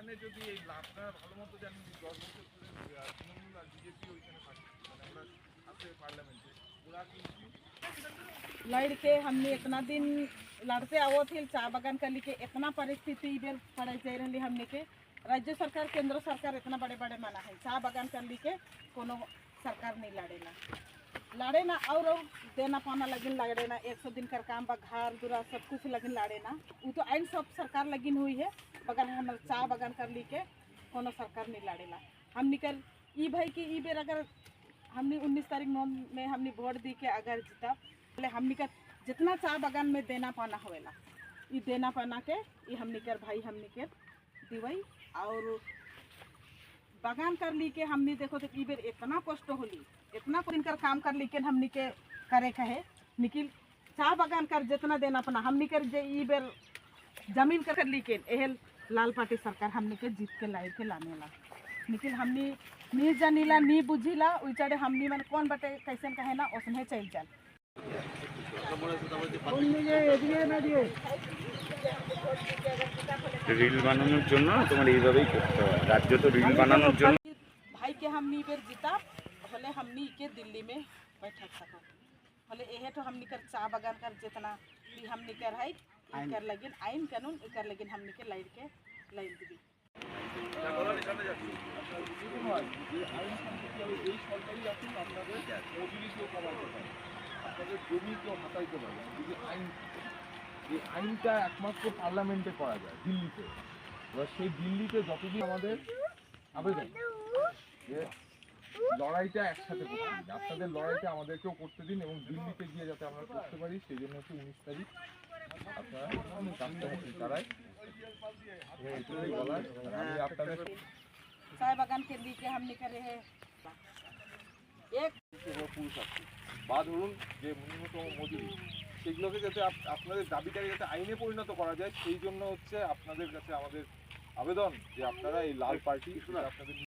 এখানে যদি এই আপনারা ভালো মতো জানেন যে দশ বছর ধরে আহ, তৃণমূল আর বিজেপি ওইখানে পাচ্ছে মানে আমরা আছে পার্লামেন্টে ওরা কিন্তু लड़ के हमने इतना दिन लड़ते आवो थे चाय बगान कर के इतना परिस्थिति इधर पड़े जा रही हमने के राज्य सरकार केंद्र सरकार इतना बड़े बड़े माना है चाय बगान कर के कोनो सरकार नहीं लड़ेला लड़े ना और देना पाना लगिन लड़े ना एक सौ दिन कर काम बा घर दुरा, सब कुछ लगिन लड़े ना वो तो आइन सब सरकार लगिन हुई है बगन हम चाय बगान कर ली के कोनो सरकार नहीं लड़ेला। हमने कर, ई भाई की ई बेर अगर हमने उन्नीस तारीख नौ में हमने वोट दी के अगर जीता पहले हमनी का जितना चाय बगान में देना पाना होवेला। ये देना पाना के ये हमनी कर भाई हमनी के दिवई और बगान कर ली के हमनी देखो तो ई बेर इतना कष्ट होली। इतना दिन कर काम कर ली के हमनी के करे कहे निकिल चाय बगान कर जितना देना पाना हमनी कर जे ई बेर जमीन कर ली के एहल लाल पार्टी सरकार हमनी के जीत के लाई के लाने ला निकिल हमनी नी जानीला नी बुझीला उचारे हमनी मन कौन बटे कैसे कहे ना उसने चल चल রিল বানানোর জন্য তোমার এইভাবেই করতে হয় রাজ্য তো রিল বানানোর জন্য भाई के हमनी बेर जीता भले हमनी के दिल्ली में बैठक सका भले एहे तो हमनी कर चा बगान कर जितना भी हमनी कर है कर लगिन आइन कानून कर लगिन हमनी के लाइट के लाइन दी এই সরকারি আসুন আপনাদের মজুরিকেও কমাতে পারে আপনাদের জমিকেও হাতাইতে পারে যদি আইন এই আইনটা একমাত্র পার্লামেন্টে করা যায় দিল্লিতে এবার সেই দিল্লিতে যতদিন আমাদের আবেদন যে লড়াইটা একসাথে করতে দিন আপনাদের লড়াইটা আমাদেরকেও করতে দিন এবং দিল্লিতে গিয়ে যাতে আমরা করতে পারি সেই জন্য হচ্ছে উনিশ তারিখ আপনারা রাষ্ট্রপতি তারাই এটুকুই বলার আমি আপনাদের चाय बगान के लिए के हमनी करे है एक পুরুষ আছে বা ধরুন যে ন্যূনতম মজুরি সেগুলোকে যাতে আপ- আপনাদের দাবিটাকে যাতে আইনে পরিণত করা যায় সেই জন্য হচ্ছে আপনাদের কাছে আমাদের আবেদন যে আপনারা এই লাল পার্টি আপনাদের বলতে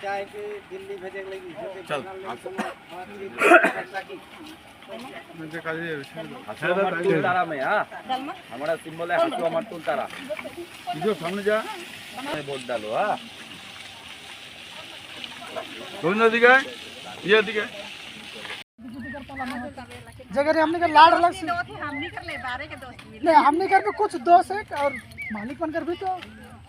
क्या है कि दिल्ली भेजे लगी? चल हमारा है हाथों तारा। जो जा। हाँ? ये जगह हमने कर लाड अलग से। हमने कर ले के दोस्त नहीं हमने कर भी कुछ दोस्त है और मालिक बनकर भी तो